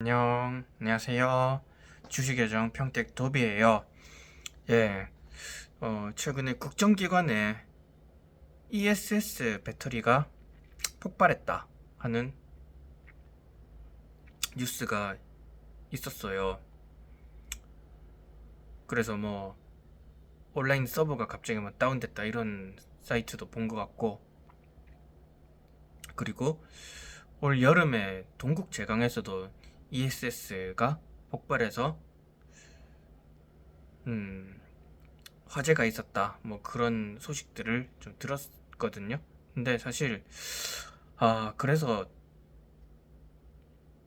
안녕, 안녕하세요. 주식예정 평택 도비예요. 예, 어, 최근에 국정기관에 ESS 배터리가 폭발했다 하는 뉴스가 있었어요. 그래서 뭐 온라인 서버가 갑자기 뭐 다운됐다 이런 사이트도 본 것 같고, 그리고 올 여름에 동국 제강에서도 ESS가 폭발해서 음, 화재가 있었다. 뭐 그런 소식들을 좀 들었거든요. 근데 사실 아, 그래서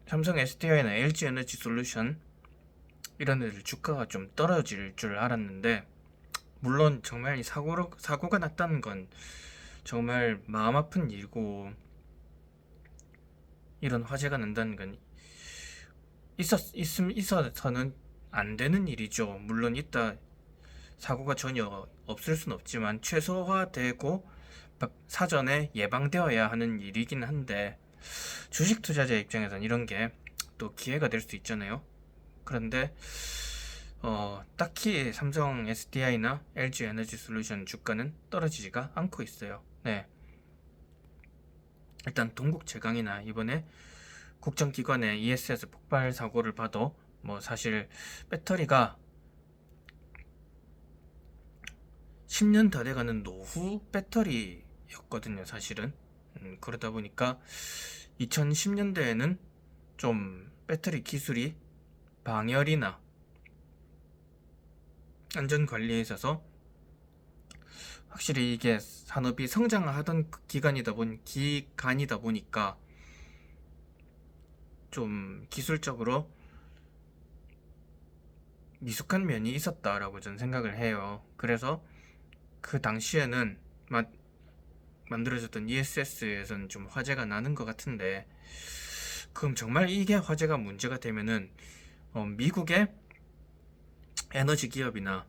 삼성 SDI나 LG 에너지 솔루션 이런 애들 주가가 좀 떨어질 줄 알았는데 물론 정말 이 사고로 사고가 났다는 건 정말 마음 아픈 일이고 이런 화재가 난다는 건 있었 있음 있어서는 안 되는 일이죠. 물론 있다 사고가 전혀 없을 순 없지만 최소화되고 바- 사전에 예방되어야 하는 일이긴 한데 주식 투자자 입장에선 이런 게 또 기회가 될 수 있잖아요. 그런데 어, 딱히 삼성 SDI나 LG 에너지 솔루션 주가는 떨어지지가 않고 있어요. 네. 일단 동국 제강이나 이번에 국정기관의 ESS 폭발 사고를 봐도 뭐 사실 배터리가 10년 다 돼가는 노후 배터리였거든요, 사실은. 음, 그러다 보니까 2010년대에는 좀 배터리 기술이 방열이나 안전 관리에 있어서 확실히 이게 산업이 성장하던 기간이다 보니 기간이다 보니까 좀 기술적으로 미숙한 면이 있었다라고 저는 생각을 해요. 그래서 그 당시에는 마, 만들어졌던 ESS에서는 좀 화제가 나는 것 같은데 그럼 정말 이게 화제가 문제가 되면은 어, 미국의 에너지 기업이나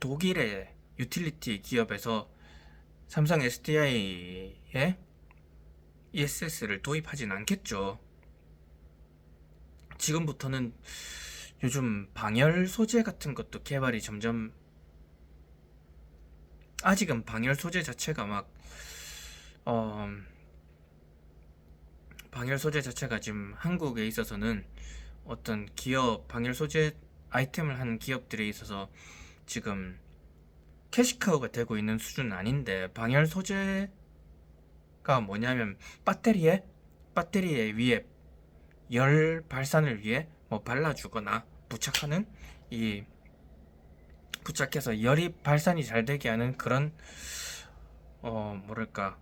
독일의 유틸리티 기업에서 삼성 SDI에 ESS를 도입하진 않겠죠. 지금부터는 요즘 방열 소재 같은 것도 개발이 점점 아직은 방열 소재 자체가 막 어, 방열 소재 자체가 지금 한국에 있어서는 어떤 기업 방열 소재 아이템을 하는 기업들에 있어서 지금 캐시카우가 되고 있는 수준은 아닌데 방열 소재가 뭐냐면 배터리에 배터리에 위에 열 발산을 위해 뭐 발라주거나 부착하는 이 부착해서 열이 발산이 잘 되게 하는 그런 어 뭐랄까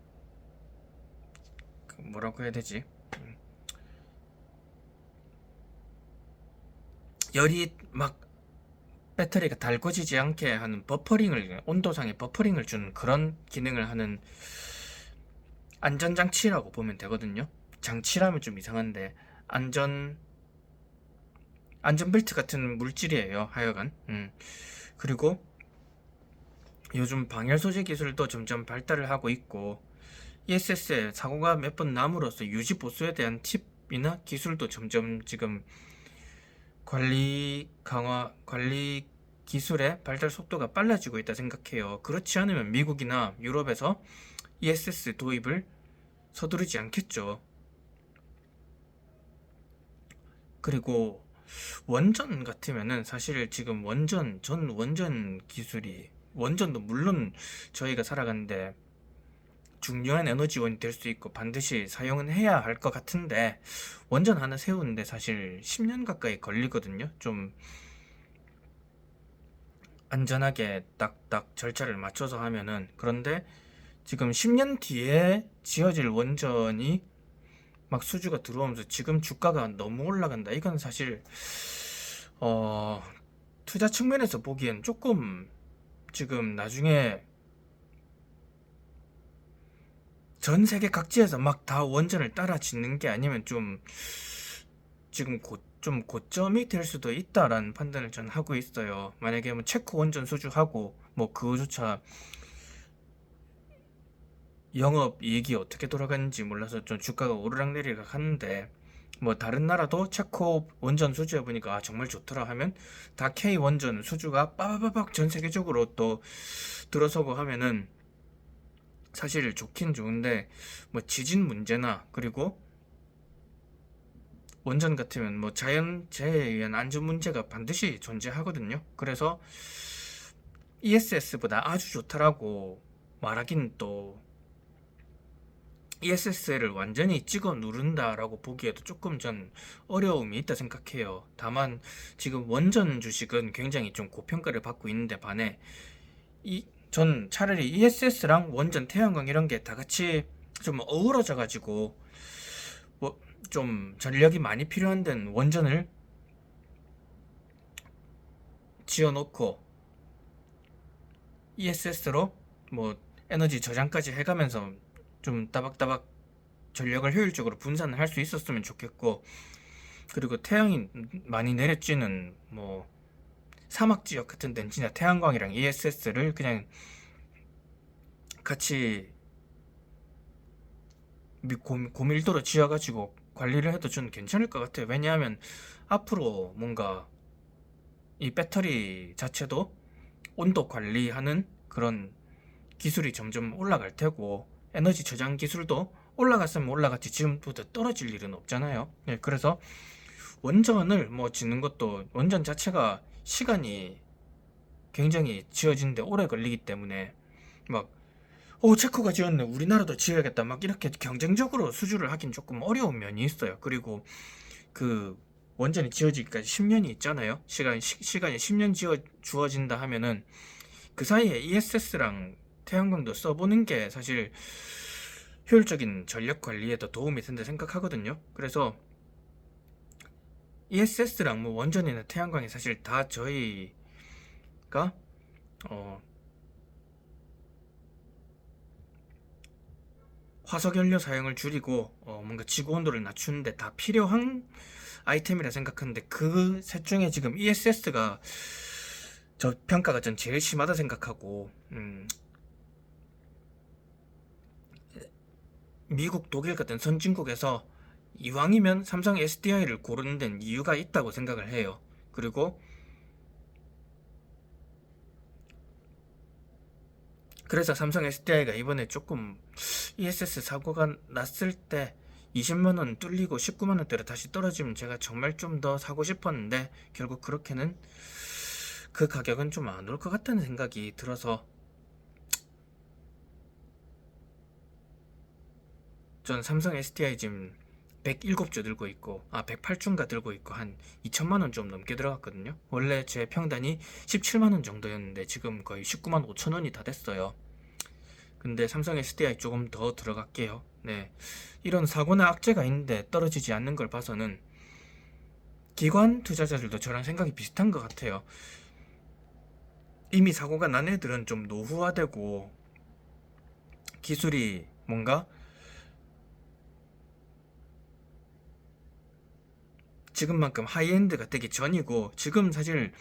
그 뭐라고 해야 되지 음. 열이 막 배터리가 달궈지지 않게 하는 버퍼링을 온도상의 버퍼링을 주는 그런 기능을 하는 안전장치라고 보면 되거든요. 장치라면 좀 이상한데 안전 안전벨트 같은 물질이에요. 하여간. 음. 그리고 요즘 방열 소재 기술도 점점 발달을 하고 있고 ESS에 사고가 몇 번 남으로써 유지 보수에 대한 팁이나 기술도 점점 지금 관리 강화 관리 기술의 발달 속도가 빨라지고 있다 생각해요. 그렇지 않으면 미국이나 유럽에서 ESS 도입을 서두르지 않겠죠. 그리고 원전 같으면은 사실 지금 원전, 전 원전 기술이 원전도 물론 저희가 살아가는데 중요한 에너지원이 될 수 있고 반드시 사용은 해야 할 것 같은데 원전 하나 세우는데 사실 10년 가까이 걸리거든요. 좀 안전하게 딱딱 절차를 맞춰서 하면은 그런데 지금 10년 뒤에 지어질 원전이 막 수주가 들어오면서 지금 주가가 너무 올라간다. 이건 사실 어 투자 측면에서 보기엔 조금 지금 나중에 전 세계 각지에서 막 다 원전을 따라 짓는 게 아니면 좀 지금 곧 좀 고점이 될 수도 있다라는 판단을 전 하고 있어요. 만약에 뭐 체코 원전 수주하고 뭐 그거조차 영업 이익이 어떻게 돌아가는지 몰라서 좀 주가가 오르락내리락 하는데 뭐 다른 나라도 체코 원전 수주해 보니까 아, 정말 좋더라 하면 다 K 원전 수주가 빠바바박 전 세계적으로 또 들어서고 하면은 사실 좋긴 좋은데 뭐 지진 문제나 그리고 원전 같으면 뭐 자연재해에 의한 안전 문제가 반드시 존재하거든요. 그래서 ESS보다 아주 좋다라고 말하긴 또 ESS를 완전히 찍어 누른다라고 보기에도 조금 전 어려움이 있다 생각해요. 다만 지금 원전 주식은 굉장히 좀 고평가를 받고 있는데 반해 이 전 차라리 ESS랑 원전 태양광 이런 게 다 같이 좀 어우러져 가지고 뭐 좀 전력이 많이 필요한 데는 원전을 지어놓고 ESS로 뭐 에너지 저장까지 해가면서 좀 따박따박 전력을 효율적으로 분산을 할 수 있었으면 좋겠고 그리고 태양이 많이 내려쬐는 뭐 사막 지역 같은 데는 진짜 태양광이랑 ESS를 그냥 같이 고밀도로 지어가지고 관리를 해도 좀 괜찮을 것 같아요. 왜냐하면 앞으로 뭔가 이 배터리 자체도 온도 관리하는 그런 기술이 점점 올라갈 테고 에너지 저장 기술도 올라갔으면 올라갔지 지금보다 떨어질 일은 없잖아요. 예, 그래서 원전을 뭐 짓는 것도 원전 자체가 시간이 굉장히 지어지는데 오래 걸리기 때문에 막 오, 체코가 지었네. 우리나라도 지어야겠다. 막 이렇게 경쟁적으로 수주를 하긴 조금 어려운 면이 있어요. 그리고 그 원전이 지어지기까지 10년이 있잖아요. 시간, 시, 시간이 10년 지어 주어진다 하면은 그 사이에 ESS랑 태양광도 써보는 게 사실 효율적인 전력 관리에도 도움이 된다 생각하거든요. 그래서 ESS랑 뭐 원전이나 태양광이 사실 다 저희가 어 화석 연료 사용을 줄이고 어 뭔가 지구 온도를 낮추는데 다 필요한 아이템이라 생각하는데 그 셋 중에 지금 ESS가 저 평가가 전 제일 심하다 생각하고 음 미국, 독일 같은 선진국에서 이왕이면 삼성 SDI를 고르는 데는 이유가 있다고 생각을 해요. 그리고 그래서 삼성 SDI가 이번에 조금 ESS 사고가 났을 때 20만 원 뚫리고 19만 원대로 다시 떨어지면 제가 정말 좀 더 사고 싶었는데 결국 그렇게는 그 가격은 좀 안 올 것 같다는 생각이 들어서 전 삼성 SDI 지금 107주 들고 있고 아 108주인가 들고 있고 한 2천만 원 좀 넘게 들어갔거든요. 원래 제 평단이 17만 원 정도였는데 지금 거의 19만 5천 원이 다 됐어요. 근데 삼성 SDI 조금 더 들어갈게요. 네. 이런 사고나 악재가 있는데 떨어지지 않는 걸 봐서는 기관 투자자들도 저랑 생각이 비슷한 것 같아요. 이미 사고가 난 애들은 좀 노후화되고 기술이 뭔가 지금만큼 하이엔드가 되기 전이고 지금 사실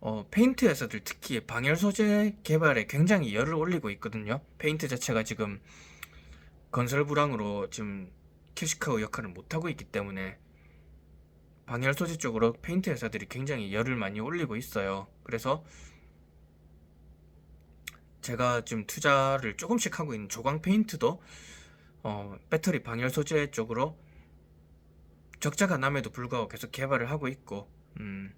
어, 페인트 회사들 특히 방열 소재 개발에 굉장히 열을 올리고 있거든요. 페인트 자체가 지금 건설 불황으로 지금 캐시카우 역할을 못하고 있기 때문에 방열 소재 쪽으로 페인트 회사들이 굉장히 열을 많이 올리고 있어요. 그래서 제가 지금 투자를 조금씩 하고 있는 조광 페인트도 어, 배터리 방열 소재 쪽으로 적자가 남에도 불구하고 계속 개발을 하고 있고, 음,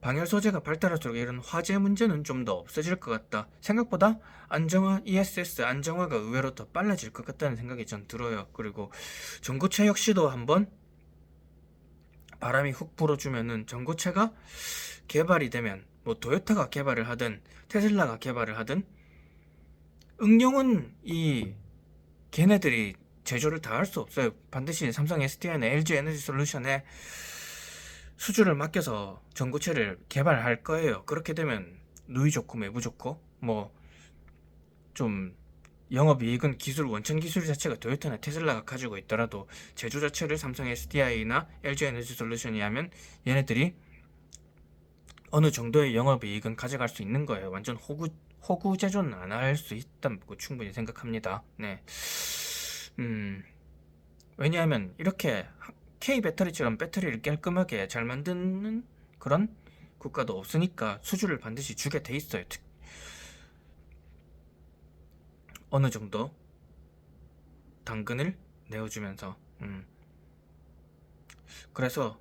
방열 소재가 발달할수록 이런 화재 문제는 좀 더 없어질 것 같다. 생각보다 안정화, ESS 안정화가 의외로 더 빨라질 것 같다는 생각이 전 들어요. 그리고 전고체 역시도 한번 바람이 훅 불어주면은 전고체가 개발이 되면 뭐 도요타가 개발을 하든 테슬라가 개발을 하든 응용은 이 걔네들이 제조를 다 할 수 없어요. 반드시 삼성 SDI나 LG 에너지 솔루션에 수주를 맡겨서 전고체를 개발할 거예요. 그렇게 되면 누이 좋고 매부 좋고 뭐 좀 영업이익은 기술 원천 기술 자체가 도요타나 테슬라가 가지고 있더라도 제조 자체를 삼성 SDI나 LG 에너지 솔루션이 하면 얘네들이 어느 정도의 영업이익은 가져갈 수 있는 거예요. 완전 호구 호구 제조는 안 할 수 있다고 충분히 생각합니다. 네. 음, 왜냐하면 이렇게 K 배터리처럼 배터리를 깔끔하게 잘 만드는 그런 국가도 없으니까 수주를 반드시 주게 돼 있어요. 특- 어느 정도 당근을 내어주면서 음. 그래서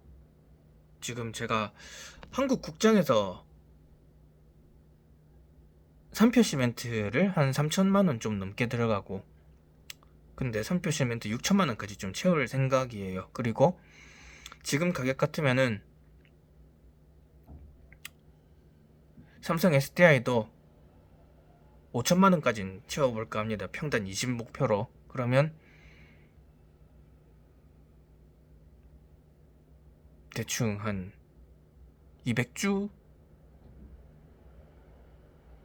지금 제가 한국 국장에서 삼표 시멘트를 한 3천만 원 좀 넘게 들어가고 근데 삼표 시멘트 6천만 원까지 좀 채울 생각이에요. 그리고 지금 가격 같으면은 삼성 SDI도 5천만 원까지는 채워볼까 합니다. 평단 20 목표로. 그러면 대충 한 200주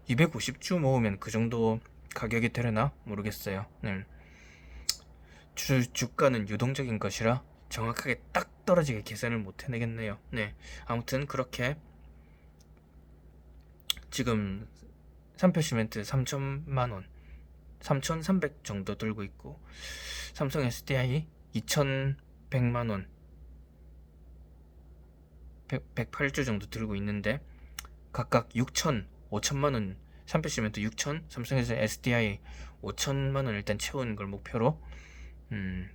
250주 모으면 그 정도 가격이 되려나 모르겠어요. 네. 주, 주가는 유동적인 것이라 정확하게 딱 떨어지게 계산을 못 해내겠네요. 네. 아무튼 그렇게 지금 삼표 시멘트 3천만 원, 3,300 정도 들고 있고 삼성 SDI 2,100만 원, 100, 108주 정도 들고 있는데 각각 6천, 5천만 원, 삼표 시멘트 6천, 삼성에서 SDI 5천만 원 일단 채우는 걸 목표로 음,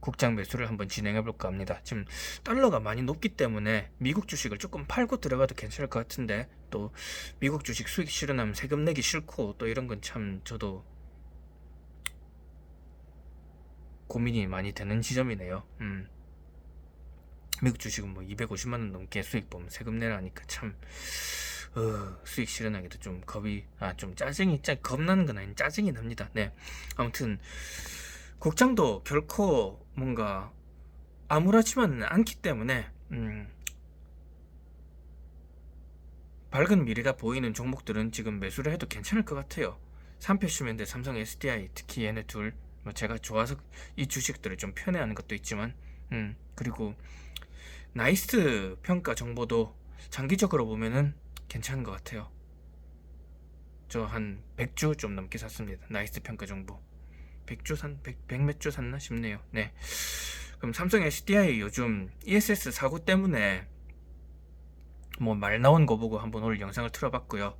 국장 매수를 한번 진행해 볼까 합니다. 지금 달러가 많이 높기 때문에 미국 주식을 조금 팔고 들어가도 괜찮을 것 같은데 또 미국 주식 수익 실현하면 세금 내기 싫고 또 이런 건 참 저도 고민이 많이 되는 지점이네요. 음. 미국 주식은 뭐 250만 원 넘게 수익 보면 세금 내라니까 참 어, 수익 실현하기도 좀 겁이 아 좀 짜증이 짜 겁나는 건 아닌 짜증이 납니다. 네. 아무튼 국장도 결코 뭔가 암울하지만은 않기 때문에 음, 밝은 미래가 보이는 종목들은 지금 매수를 해도 괜찮을 것 같아요. 삼표 시면대 삼성 SDI 특히 얘네 둘뭐 제가 좋아서 이 주식들을 좀 편애하는 것도 있지만 음, 그리고 나이스 평가 정보도 장기적으로 보면은 괜찮은 것 같아요. 저 한 100주 좀 넘게 샀습니다. 나이스 평가 정보. 100주 산, 100, 100 몇 주 샀나 싶네요. 네. 그럼 삼성 SDI 요즘 ESS 사고 때문에 뭐 말 나온 거 보고 한번 오늘 영상을 틀어봤고요.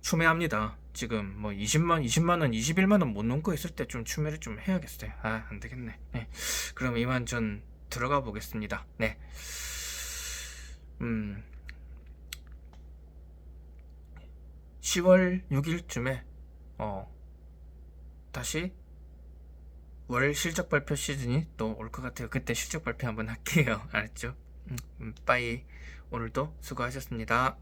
추매합니다. 지금 뭐 20만, 20만 원, 21만 원 못 넘고 있을 때 좀 추매를 좀 해야겠어요. 아, 안 되겠네. 네. 그럼 이만 전 들어가 보겠습니다. 네. 음. 10월 6일쯤에 어 다시 월 실적 발표 시즌이 또 올 것 같아요. 그때 실적 발표 한번 할게요. 알았죠? 음, 음, 빠이. 오늘도 수고하셨습니다.